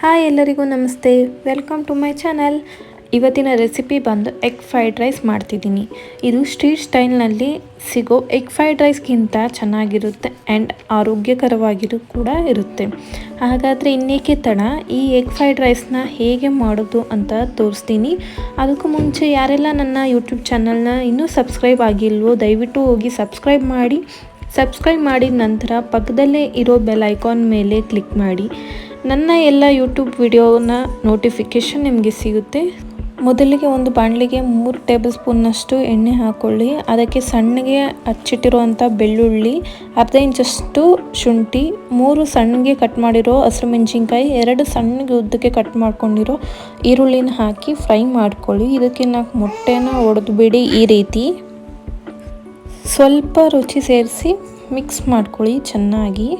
Hi ಎಲ್ಲರಿಗೂ ನಮಸ್ತೆ. Welcome to my channel ಇವತ್ತಿನ ರೆಸಿಪಿ ಬಂದು ಎಗ್ ಫ್ರೈಡ್ ರೈಸ್ ಮಾಡ್ತಿದ್ದೀನಿ. ಇದು ಸ್ಟ್ರೀಟ್ ಸ್ಟೈಲ್ನಲ್ಲಿ ಸಿಗೋ ಎಗ್ ಫ್ರೈಡ್ ರೈಸ್ಗಿಂತ ಚೆನ್ನಾಗಿರುತ್ತೆ ಆ್ಯಂಡ್ ಆರೋಗ್ಯಕರವಾಗಿರೂ ಕೂಡ ಇರುತ್ತೆ. ಹಾಗಾದರೆ ಇನ್ನೇಕೆ ತಡ? ಈ ಎಗ್ ಫ್ರೈಡ್ ರೈಸ್ನ ಹೇಗೆ ಮಾಡೋದು ಅಂತ ತೋರಿಸ್ತೀನಿ. ಅದಕ್ಕೂ ಮುಂಚೆ ಯಾರೆಲ್ಲ ನನ್ನ ಯೂಟ್ಯೂಬ್ ಚಾನಲ್ನ ಇನ್ನೂ ಸಬ್ಸ್ಕ್ರೈಬ್ ಆಗಿಲ್ವೋ ದಯವಿಟ್ಟು ಹೋಗಿ ಸಬ್ಸ್ಕ್ರೈಬ್ ಮಾಡಿ. ಸಬ್ಸ್ಕ್ರೈಬ್ ಮಾಡಿದ ನಂತರ ಪಕ್ಕದಲ್ಲೇ ಇರೋ ಬೆಲ್ ಐಕಾನ್ ಮೇಲೆ ಕ್ಲಿಕ್ ಮಾಡಿ. ನನ್ನ ಎಲ್ಲ ಯೂಟ್ಯೂಬ್ ವಿಡಿಯೋನ ನೋಟಿಫಿಕೇಷನ್ ನಿಮಗೆ ಸಿಗುತ್ತೆ. ಮೊದಲಿಗೆ ಒಂದು ಬಾಣಲಿಗೆ ಮೂರು ಟೇಬಲ್ ಸ್ಪೂನ್ನಷ್ಟು ಎಣ್ಣೆ ಹಾಕ್ಕೊಳ್ಳಿ ಅದಕ್ಕೆ ಸಣ್ಣಗೆ ಹಚ್ಚಿಟ್ಟಿರುವಂಥ ಬೆಳ್ಳುಳ್ಳಿ, ಅರ್ಧ ಇಂಚಷ್ಟು ಶುಂಠಿ, ಮೂರು ಸಣ್ಣಗೆ ಕಟ್ ಮಾಡಿರೋ ಹಸಿರು ಮೆಣಸಿನ್ಕಾಯಿ, ಎರಡು ಸಣ್ಣಗೆ ಉದ್ದಕ್ಕೆ ಕಟ್ ಮಾಡ್ಕೊಂಡಿರೋ ಈರುಳ್ಳಿನ ಹಾಕಿ ಫ್ರೈ ಮಾಡ್ಕೊಳ್ಳಿ. ಇದಕ್ಕೆ ನಾಲ್ಕು ಮೊಟ್ಟೆನ ಒಡೆದುಬಿಡಿ ಈ ರೀತಿ. ಸ್ವಲ್ಪ ರುಚಿ ಸೇರಿಸಿ ಮಿಕ್ಸ್ ಮಾಡ್ಕೊಳ್ಳಿ ಚೆನ್ನಾಗಿ.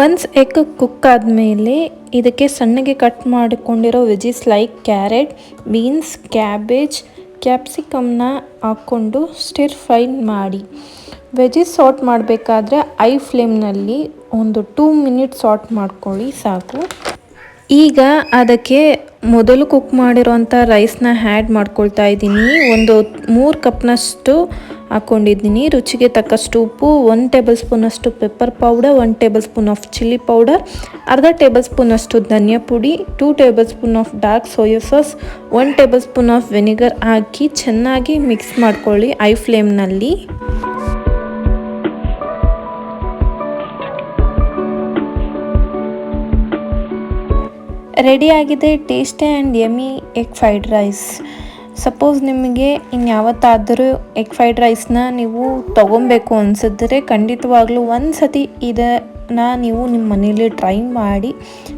ಒನ್ಸ್ ಎಗ್ ಕುಕ್ ಆದಮೇಲೆ ಇದಕ್ಕೆ ಸಣ್ಣಗೆ cut ಮಾಡಿಕೊಂಡಿರೋ veggies like carrot beans cabbage ಕ್ಯಾಪ್ಸಿಕಮ್ನ ಹಾಕ್ಕೊಂಡು ಸ್ಟಿರ್ ಫ್ರೈ ಮಾಡಿ. ವೆಜಿಸ್ ಸಾಟ್ ಮಾಡಬೇಕಾದ್ರೆ ಐ ಫ್ಲೇಮ್ನಲ್ಲಿ ಒಂದು ಟೂ ಮಿನಿಟ್ ಸಾಟ್ ಮಾಡ್ಕೊಳ್ಳಿ, ಸಾಕು. ಈಗ ಅದಕ್ಕೆ ಮೊದಲು ಕುಕ್ ಮಾಡಿರೋಂಥ ರೈಸ್ನ ಹ್ಯಾಡ್ ಮಾಡ್ಕೊಳ್ತಾ ಇದ್ದೀನಿ. ಒಂದು ಮೂರು ಕಪ್ನಷ್ಟು ಹಾಕ್ಕೊಂಡಿದ್ದೀನಿ ರುಚಿಗೆ ತಕ್ಕಷ್ಟು ಉಪ್ಪು ಒನ್ ಟೇಬಲ್ ಸ್ಪೂನಷ್ಟು pepper powder one tablespoon of chilli powder ಅರ್ಧ ಟೇಬಲ್ ಸ್ಪೂನಷ್ಟು ಧನಿಯಾ ಪುಡಿ two tablespoon of dark soya sauce one tablespoon of vinegar ಹಾಕಿ ಚೆನ್ನಾಗಿ ಮಿಕ್ಸ್ ಮಾಡ್ಕೊಳ್ಳಿ ಐ ಫ್ಲೇಮ್ನಲ್ಲಿ ರೆಡಿಯಾಗಿದೆ tasty and yummy egg fried rice suppose ನಿಮಗೆ ಇನ್ಯಾವತ್ತಾದರೂ ಎಗ್ ಫ್ರೈಡ್ ರೈಸ್ನ ನೀವು ತೊಗೊಬೇಕು ಅನಿಸಿದ್ರೆ ಖಂಡಿತವಾಗ್ಲೂ ಒಂದು ಸತಿ ಇದನ್ನು ನೀವು ನಿಮ್ಮ ಮನೇಲಿ ಟ್ರೈ ಮಾಡಿ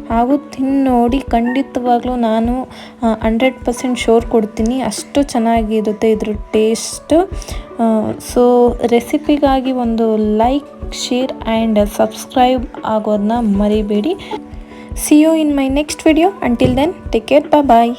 ಹಾಗೂ ತಿಂದು ನೋಡಿ ಖಂಡಿತವಾಗ್ಲೂ ನಾನು ಹಂಡ್ರೆಡ್ ಪರ್ಸೆಂಟ್ ಶೋರ್ ಕೊಡ್ತೀನಿ ಅಷ್ಟು ಚೆನ್ನಾಗಿರುತ್ತೆ ಇದ್ರ ಟೇಸ್ಟು ಸೊ ರೆಸಿಪಿಗಾಗಿ ಒಂದು ಲೈಕ್ ಶೇರ್ ಆ್ಯಂಡ್ ಸಬ್ಸ್ಕ್ರೈಬ್ ಆಗೋದನ್ನ ಮರಿಬೇಡಿ. See you in my next video until then take care ಬಾ ಬಾಯ್